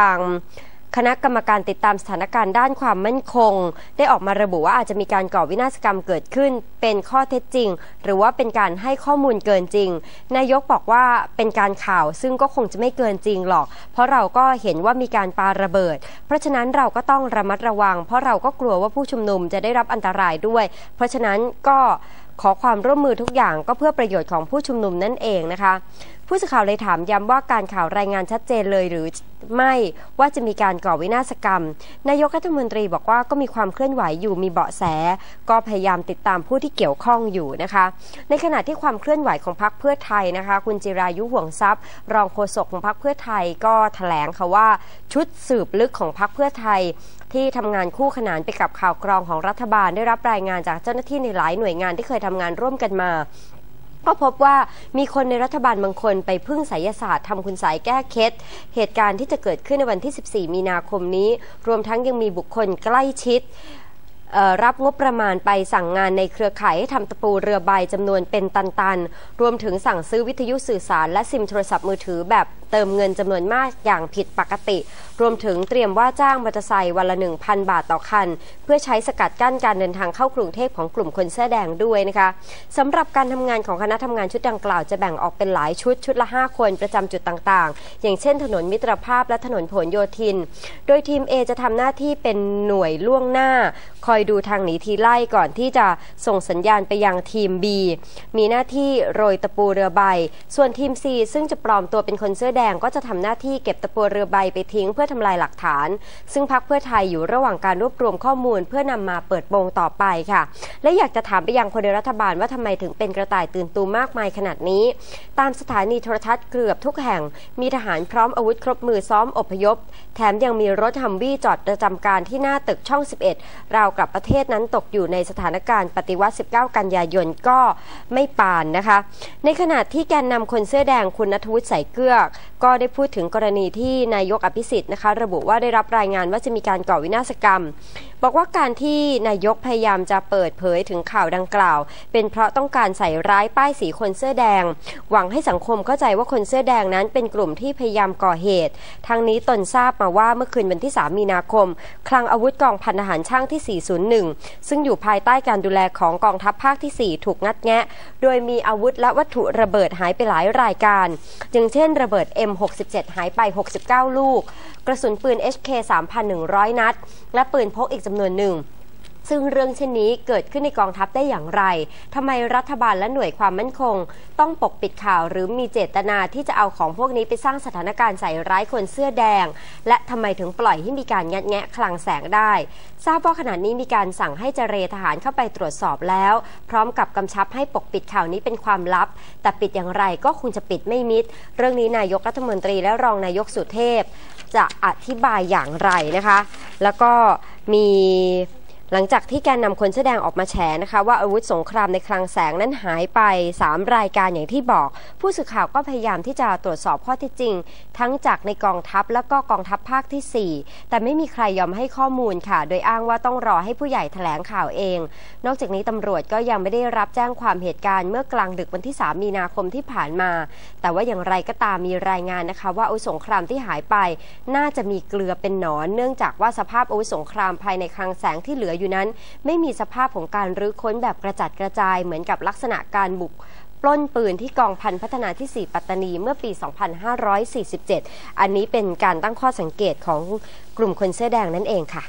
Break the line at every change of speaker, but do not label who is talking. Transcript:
ทางคณะกรรมการติดตามสถานการณ์ด้านความมั่นคง ได้ออกมาระบุว่าอาจจะมีการก่อวินาศกรรมเกิดขึ้น เป็นข้อเท็จจริง หรือว่าเป็นการให้ข้อมูลเกินจริง นายกบอกว่าเป็นการข่าวซึ่งก็คงจะไม่เกินจริงหรอก เพราะเราก็เห็นว่ามีการปาระเบิด เพราะฉะนั้นเราก็ต้องระมัดระวัง เพราะเราก็กลัวว่าผู้ชุมนุมจะได้รับอันตรายด้วย เพราะฉะนั้นก็ขอความร่วมมือทุกอย่างก็เพื่อประโยชน์ของผู้ชุมนุมนั่นเองนะคะ ผู้สื่อข่าวเลยถามย้ำว่าการข่าวรายงานชัดเจนเลยหรือไม่ว่าจะมีการก่อวินาศกรรม นายกรัฐมนตรีบอกว่าก็มีความเคลื่อนไหวอยู่มีเบาะแส ก็พยายามติดตามผู้ที่เกี่ยวข้องอยู่นะคะ ในขณะที่ความเคลื่อนไหวของพรรคเพื่อไทยนะคะ คุณจิรายุห่วงทรัพย์ รองโฆษกของพรรคเพื่อไทยก็ถแถลงค่ะว่าชุดสืบลึกของพรรคเพื่อไทยที่ทำงานคู่ขนานไปกับข่าวกรองของรัฐบาลได้รับรายงานจากเจ้าหน้าที่ในหลายหน่วยงานที่เคยทำงานร่วมกันมา ก็พบว่ามีคนในรัฐบาลบางคนไปพึ่งไสยศาสตร์ทำคุณสายแก้เคล็ดเหตุการณ์ที่จะเกิดขึ้นในวันที่ 14 มีนาคมนี้ รวมทั้งยังมีบุคคลใกล้ชิด รับงบประมาณไปสั่งงานในเครือข่ายให้ทำตะปูเรือใบจำนวนเป็นตันๆ รวมถึงสั่งซื้อวิทยุสื่อสารและซิมโทรศัพท์มือถือแบบเติมเงินจำนวนมากอย่างผิดปกติ รวมถึงเตรียมว่าจ้างมอเตอร์ไซค์วันละ 1,000 บาทต่อคัน เพื่อใช้สกัดกั้นการเดินทางเข้ากรุงเทพของกลุ่มคนเสื้อแดงด้วยนะคะสำหรับการทำงานของคณะทำงานชุดดังกล่าวจะแบ่งออกเป็นหลายชุดชุดละ 5 คนประจำจุดต่างๆ อย่างเช่น ถนนมิตรภาพและถนนผลโยธิน โดยทีม A จะทำหน้าที่เป็นหน่วยล่วงหน้าคอยดูทางหนีทีไล่ก่อนที่จะส่งสัญญาณไปยังทีม B มีหน้าที่โรยตะปูเรือใบ ส่วนทีม C ซึ่งจะปลอมตัวเป็นคนเสื้อแดงก็จะทำหน้าที่เก็บตะปูเรือใบไปทิ้งเพื่อทำลายหลักฐาน ซึ่งพักเพื่อไทยอยู่ระหว่างการรวบรวมข้อมูล เพื่อนำมาเปิดโปงต่อไปค่ะ และอยากจะถามไปยังคนในรัฐบาลว่าทำไมถึงเป็นกระต่ายตื่นตูมมากมายขนาดนี้ ตามสถานีโทรทัศน์เกือบทุกแห่ง มีทหารพร้อมอาวุธครบมือซ้อมอพยพ แถมยังมีรถฮัมวี่จอดประจำการที่หน้าตึกช่อง 11 ราวกับประเทศนั้นตกอยู่ในสถานการณ์ปฏิวัติ 19 กันยายนก็ไม่ปานนะคะ ในขณะที่แกนนำคนเสื้อแดงคุณนทวุฒิใส่เกลือก ก็ได้พูดถึงกรณีที่นายกอภิสิทธิ์นะคะ ระบุว่าได้รับรายงานว่าจะมีการก่อวินาศกรรม บอกว่าการที่นายกพยายามจะเปิดเผยถึงข่าวดังกล่าว เป็นเพราะต้องการใส่ร้ายป้ายสีคนเสื้อแดง หวังให้สังคมเข้าใจว่าคนเสื้อแดงนั้นเป็นกลุ่มที่พยายามก่อเหตุทางนี้ตนทราบมาว่าเมื่อคืนวันที่ 3 มีนาคม คลังอาวุธกองพันทหารช่างที่ 401 ซึ่งอยู่ภายใต้การดูแลของกองทัพภาคที่ 4 ถูกงัดแงะ โดยมีอาวุธและวัตถุระเบิดหายไปหลายรายการอย่างเช่น ระเบิด67 หายไป 69 ลูก กระสุนปืน HK 3,100 นัด และปืนพกอีกจำนวนหนึ่ง ซึ่งเรื่องเช่นนี้เกิดขึ้นในกองทัพได้อย่างไร ทำไมรัฐบาลและหน่วยความมั่นคง ต้องปกปิดข่าวหรือมีเจตนาที่จะเอาของพวกนี้ไปสร้างสถานการณ์ใส่ร้ายคนเสื้อแดง และทำไมถึงปล่อยให้มีการงัดแงะคลังแสงได้ ทราบว่าขณะนี้มีการสั่งให้เจรทหารเข้าไปตรวจสอบแล้ว พร้อมกับกำชับให้ปกปิดข่าวนี้เป็นความลับ แต่ปิดอย่างไรก็คงจะปิดไม่มิด เรื่องนี้นายกรัฐมนตรีและรองนายกสุเทพ จะอธิบายอย่างไรนะคะ แล้วก็มี หลังจากที่แกนนำคนแสดงออกมาแฉนะคะ ว่าอาวุธสงครามในคลังแสงนั้นหายไป 3 รายการอย่างที่บอก ผู้สื่อข่าวก็พยายามที่จะตรวจสอบข้อเท็จจริง ทั้งจากในกองทัพและก็กองทัพภาคที่ 4 แต่ไม่มีใครยอมให้ข้อมูลค่ะ โดยอ้างว่าต้องรอให้ผู้ใหญ่แถลงข่าวเอง นอกจากนี้ตำรวจก็ยังไม่ได้รับแจ้งความเหตุการณ์เมื่อกลางดึกวันที่ 3 มีนาคมที่ผ่านมา แต่ว่าอย่างไรก็ตามมีรายงานนะคะ ว่าอาวุธสงครามที่หายไป น่าจะมีเกลือเป็นหนอน เนื่องจากว่าสภาพอาวุธสงครามภายในคลังแสงที่เหลืออยู่นั้น ไม่มีสภาพของการรื้อค้นแบบกระจัดกระจายเหมือนกับลักษณะการบุกปล้นปืนที่กองพันพัฒนาที่ 4 ปัตตานีเมื่อปี 2547 อันนี้เป็นการตั้งข้อสังเกตของกลุ่มคนเสื้อแดงนั่นเองค่ะ